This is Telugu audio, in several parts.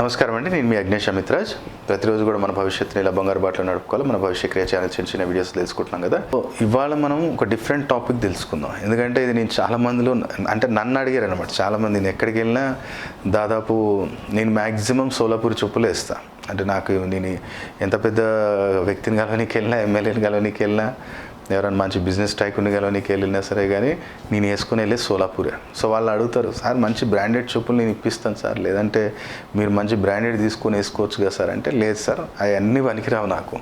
నమస్కారం అండి. నేను మీ అగ్నేష్ అమిత్రాజ్ ప్రతిరోజు కూడా మన భవిష్యత్తుని ఇలా బంగారు బాటలో నడుపుకోవాలి. మన భవిష్య క్రియ ఛానల్ చిన్న చిన్న వీడియోస్ తెలుసుకుంటున్నాం కదా. సో ఇవాళ మనం ఒక డిఫరెంట్ టాపిక్ తెలుసుకుందాం. ఎందుకంటే ఇది నేను చాలా మందిలో అంటే నన్ను అడిగారు అనమాట చాలా మంది నేను ఎక్కడికి వెళ్ళినా దాదాపు నేను మ్యాక్సిమం సోలాపూర్ చెప్పులు వేస్తాను అంటే నాకు నేను ఎంత పెద్ద వ్యక్తిని కలవనీకి వెళ్ళినా ఎమ్మెల్యేని కలవనీకి వెళ్ళినా ఎవరైనా మంచి బిజినెస్ టైకుని గెలవనీకి వెళ్ళినా సరే కానీ నేను వేసుకుని వెళ్ళి సోలాపూరే. సో వాళ్ళు అడుగుతారు సార్ మంచి బ్రాండెడ్ చెప్పులు నేను ఇప్పిస్తాను సార్. లేదంటే మీరు మంచి బ్రాండెడ్ తీసుకొని వేసుకోవచ్చు కదా సార్. అంటే లేదు సార్ అవన్నీ పనికిరావు నాకు.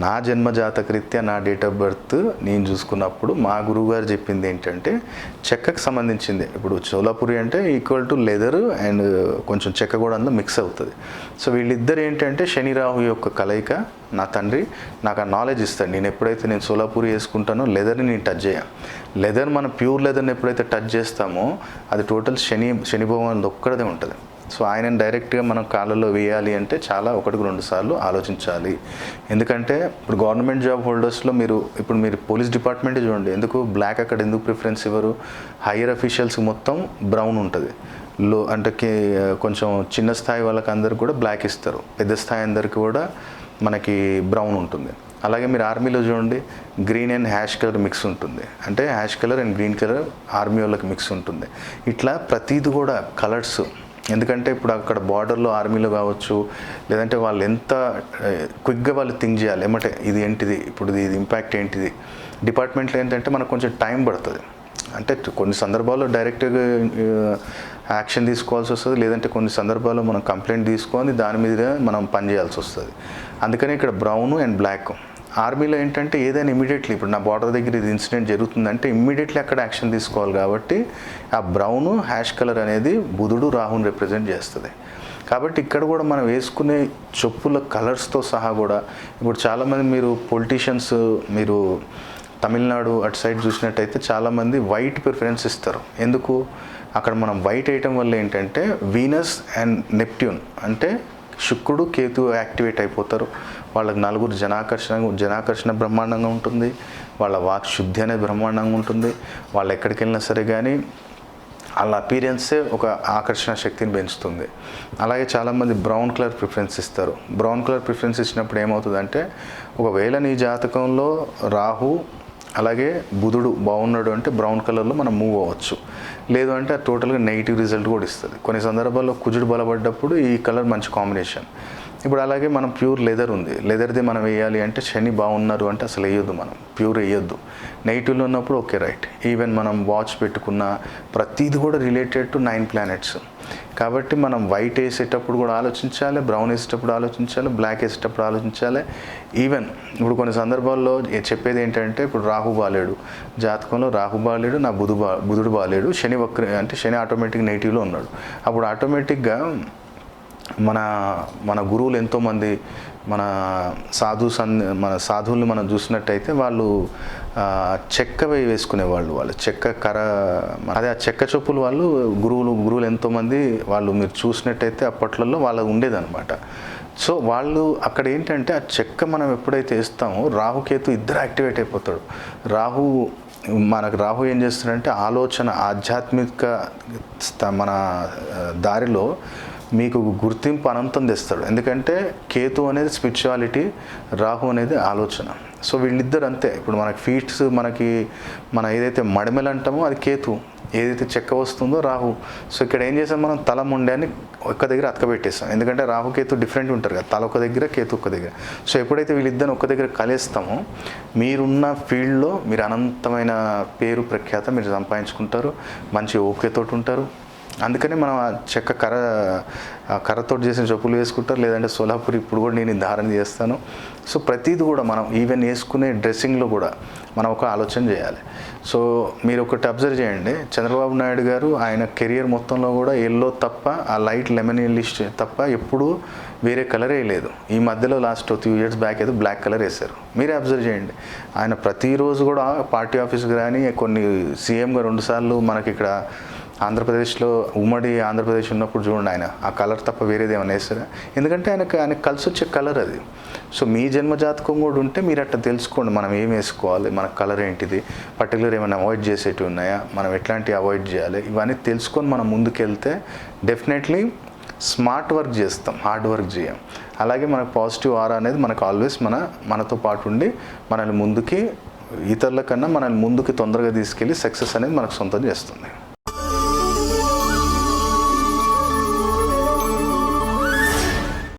నా జన్మజాతకరీత్యా నా డేట్ ఆఫ్ బర్త్ నేను చూసుకున్నప్పుడు మా గురువుగారు చెప్పింది ఏంటంటే చెక్కకు సంబంధించింది. ఇప్పుడు చోలాపురి అంటే ఈక్వల్ టు లెదర్ అండ్ కొంచెం చెక్క కూడా అందులో మిక్స్ అవుతుంది. సో వీళ్ళిద్దరు ఏంటంటే శని రాహు యొక్క కలయిక నా తండ్రి నాకు ఆ నాలెడ్జ్ ఇస్తాడు. నేను ఎప్పుడైతే నేను సోలాపూరి వేసుకుంటానో లెదర్ని నేను టచ్ చేయ. లెదర్ మనం ప్యూర్ లెదర్ని ఎప్పుడైతే టచ్ చేస్తామో అది టోటల్ శని శని భగవాన్ ఒక్కడదే ఉంటుంది. సో ఆయనను డైరెక్ట్గా మనం కాళ్ళలో వేయాలి అంటే చాలా ఒకటికి రెండు సార్లు ఆలోచించాలి. ఎందుకంటే ఇప్పుడు గవర్నమెంట్ జాబ్ హోల్డర్స్లో మీరు ఇప్పుడు మీరు పోలీస్ డిపార్ట్మెంటే చూడండి ఎందుకు బ్లాక్ అక్కడ ఎందుకు ప్రిఫరెన్స్ ఇవ్వరు? హయ్యర్ అఫీషియల్స్ మొత్తం బ్రౌన్ ఉంటుంది. లో అంటే కొంచెం చిన్న స్థాయి వాళ్ళకి అందరికి కూడా బ్లాక్ ఇస్తారు. పెద్ద స్థాయి అందరికి కూడా మనకి బ్రౌన్ ఉంటుంది. అలాగే మీరు ఆర్మీలో చూడండి green and ash colour mix ఉంటుంది. అంటే ash colour and green colour army వాళ్ళకి మిక్స్ ఉంటుంది. ఇట్లా ప్రతిది కూడా కలర్స్ ఎందుకంటే ఇప్పుడు అక్కడ బార్డర్లో ఆర్మీలో కావచ్చు లేదంటే వాళ్ళు ఎంత క్విక్గా వాళ్ళు థింక్ చేయాలి. ఏమంటే ఇది ఏంటిది ఇప్పుడు ఇది- ఇది ఇంపాక్ట్ ఏంటిది. డిపార్ట్మెంట్లో ఏంటంటే మనకు కొంచెం టైం పడుతుంది. అంటే కొన్ని సందర్భాల్లో డైరెక్ట్గా యాక్షన్ తీసుకోవాల్సి వస్తుంది లేదంటే కొన్ని సందర్భాల్లో మనం కంప్లైంట్ తీసుకొని దాని మీద మనం పని చేయాల్సి వస్తుంది. అందుకని ఇక్కడ బ్రౌన్ అండ్ బ్లాక్. ఆర్మీలో ఏంటంటే ఏదైనా ఇమీడియట్లీ ఇప్పుడు నా బార్డర్ దగ్గర ఇది ఇన్సిడెంట్ జరుగుతుందంటే ఇమ్మీడియట్లీ అక్కడ యాక్షన్ తీసుకోవాలి కాబట్టి ఆ బ్రౌన్ హ్యాష్ కలర్ అనేది బుధుడు రాహుని రిప్రజెంట్ చేస్తుంది. కాబట్టి ఇక్కడ కూడా మనం వేసుకునే చెప్పుల కలర్స్తో సహా కూడా ఇప్పుడు చాలామంది మీరు పొలిటీషియన్స్ మీరు తమిళనాడు అటు సైడ్ చూసినట్టయితే చాలామంది వైట్ ప్రిఫరెన్స్ ఇస్తారు. ఎందుకు? అక్కడ మనం వైట్ వేయటం వల్ల ఏంటంటే వీనస్ అండ్ నెప్ట్యూన్ అంటే శుక్రుడు కేతు యాక్టివేట్ అయిపోతారు. వాళ్ళకి నలుగురు జనాకర్షణ జనాకర్షణ బ్రహ్మాండంగా ఉంటుంది. వాళ్ళ వాక్ శుద్ధి అనేది బ్రహ్మాండంగా ఉంటుంది. వాళ్ళు ఎక్కడికి వెళ్ళినా సరే కానీ వాళ్ళ అపీరియన్సే ఒక ఆకర్షణ శక్తిని పెంచుతుంది. అలాగే చాలామంది బ్రౌన్ కలర్ ప్రిఫరెన్స్ ఇస్తారు. బ్రౌన్ కలర్ ప్రిఫరెన్స్ ఇచ్చినప్పుడు ఏమవుతుందంటే ఒకవేళ నీ జాతకంలో రాహు అలాగే బుధుడు బాగున్నాడు అంటే బ్రౌన్ కలర్లో మనం మూవ్ అవ్వచ్చు. లేదు అంటే టోటల్గా నెగిటివ్ రిజల్ట్ కూడా ఇస్తుంది. కొన్ని సందర్భాల్లో కుజుడు బలపడ్డప్పుడు ఈ కలర్ మంచి కాంబినేషన్ ఇప్పుడు అలాగే మనం ప్యూర్ లెదర్ ఉంది. లెదర్ది మనం వేయాలి అంటే శని బాగున్నారు అంటే అసలు వేయొద్దు మనం. ప్యూర్ వేయొద్దు. నెగిటివ్లో ఉన్నప్పుడు ఓకే రైట్. ఈవెన్ మనం వాచ్ పెట్టుకున్న ప్రతిది కూడా రిలేటెడ్ టు నైన్ ప్లానెట్స్ కాబట్టి మనం వైట్ వేసేటప్పుడు కూడా ఆలోచించాలి బ్రౌన్ వేసేటప్పుడు ఆలోచించాలి బ్లాక్ వేసేటప్పుడు ఆలోచించాలి. ఈవెన్ ఇప్పుడు కొన్ని సందర్భాల్లో చెప్పేది ఏంటంటే ఇప్పుడు రాహు బాలేడు. జాతకంలో రాహు బాలేడు నా బుధు బా బుధుడు బాలేడు. శని వక్ర అంటే శని ఆటోమేటిక్ నెగిటివ్లో ఉన్నాడు. అప్పుడు ఆటోమేటిక్గా మన మన గురువులు ఎంతోమంది మన సాధు సన్ మన సాధువుల్ని మనం చూసినట్టయితే వాళ్ళు ఆ, చెక్క వేసుకునేవాళ్ళు వాళ్ళు చెక్క కర అదే ఆ చెక్క చెప్పులు వాళ్ళు గురువులు గురువులు ఎంతోమంది వాళ్ళు మీరు చూసినట్టయితే అప్పట్లలో వాళ్ళ ఉండేదన్నమాట. సో వాళ్ళు అక్కడ ఏంటంటే ఆ చెక్క మనం ఎప్పుడైతే వేస్తామో రాహుకేతు ఇద్దరు యాక్టివేట్ అయిపోతాడు. రాహు మనకు రాహు ఏం చేస్తాడంటే ఆలోచన ఆధ్యాత్మిక మన దారిలో మీకు గుర్తింపు అనంతం తెస్తాడు. ఎందుకంటే కేతు అనేది స్పిరిచువాలిటీ రాహు అనేది ఆలోచన. సో వీళ్ళిద్దరు అంతే. ఇప్పుడు మనకి ఫీట్స్ మనకి మన ఏదైతే మడిమెలు అంటామో అది కేతు. ఏదైతే చెక్క వస్తుందో రాహు. సో ఇక్కడ ఏం చేసాం మనం? తల ముండాన్ని ఒక్క దగ్గర అతకబెట్టేస్తాం. ఎందుకంటే రాహు కేతు డిఫరెంట్ ఉంటారు కదా. తల ఒక దగ్గర కేతు ఒక దగ్గర. సో ఎప్పుడైతే వీళ్ళిద్దరిని ఒక్క దగ్గర కలిస్తామో మీరున్న ఫీల్డ్లో మీరు అనంతమైన పేరు ప్రఖ్యాత మీరు సంపాదించుకుంటారు. మంచి ఓపికతోటి ఉంటారు. అందుకని మనం ఆ చెక్క కర్ర కర్రతోటి కర్రతో చేసిన చెప్పులు వేసుకుంటారు లేదంటే సోలాపూర్ ఇప్పుడు కూడా నేను ధారణ చేస్తాను. సో ప్రతిది కూడా మనం ఈవెన్ వేసుకునే డ్రెస్సింగ్లో కూడా మనం ఒక ఆలోచన చేయాలి. సో మీరు ఒకటి అబ్జర్వ్ చేయండి. చంద్రబాబు నాయుడు గారు ఆయన కెరియర్ మొత్తంలో కూడా ఎల్లో తప్ప ఆ లైట్ లెమన్ లిస్ట్ తప్ప ఎప్పుడూ వేరే కలరే లేదు. ఈ మధ్యలో లాస్ట్ టూ ఇయర్స్ బ్యాక్ అయితే బ్లాక్ కలర్ వేశారు. మీరే అబ్జర్వ్ చేయండి. ఆయన ప్రతిరోజు కూడా పార్టీ ఆఫీస్కి కానీ కొన్ని సీఎంగా రెండుసార్లు మనకి ఇక్కడ ఆంధ్రప్రదేశ్లో ఉమ్మడి ఆంధ్రప్రదేశ్ ఉన్నప్పుడు చూడండి ఆయన. ఆ కలర్ తప్ప వేరేది ఏమైనా వేస్తారా? ఎందుకంటే ఆయనకు ఆయన కలిసి వచ్చే కలర్ అది. సో మీ జన్మజాతకం కూడా ఉంటే మీరు అట్లా తెలుసుకోండి. మనం ఏం వేసుకోవాలి? మన కలర్ ఏంటిది? పర్టికులర్ ఏమైనా అవాయిడ్ చేసేటివి ఉన్నాయా? మనం ఎట్లాంటివి అవాయిడ్ చేయాలి? ఇవన్నీ తెలుసుకొని మనం ముందుకెళ్తే డెఫినెట్లీ స్మార్ట్ వర్క్ చేస్తాం. హార్డ్ వర్క్ చేయం. అలాగే మనకు పాజిటివ్ ఆరా అనేది మనకు ఆల్వేస్ మన మనతో పాటు ఉండి మనల్ని ముందుకి ఇతరుల కన్నా మనల్ని ముందుకి తొందరగా తీసుకెళ్ళి సక్సెస్ అనేది మనకు సొంతం చేస్తుంది.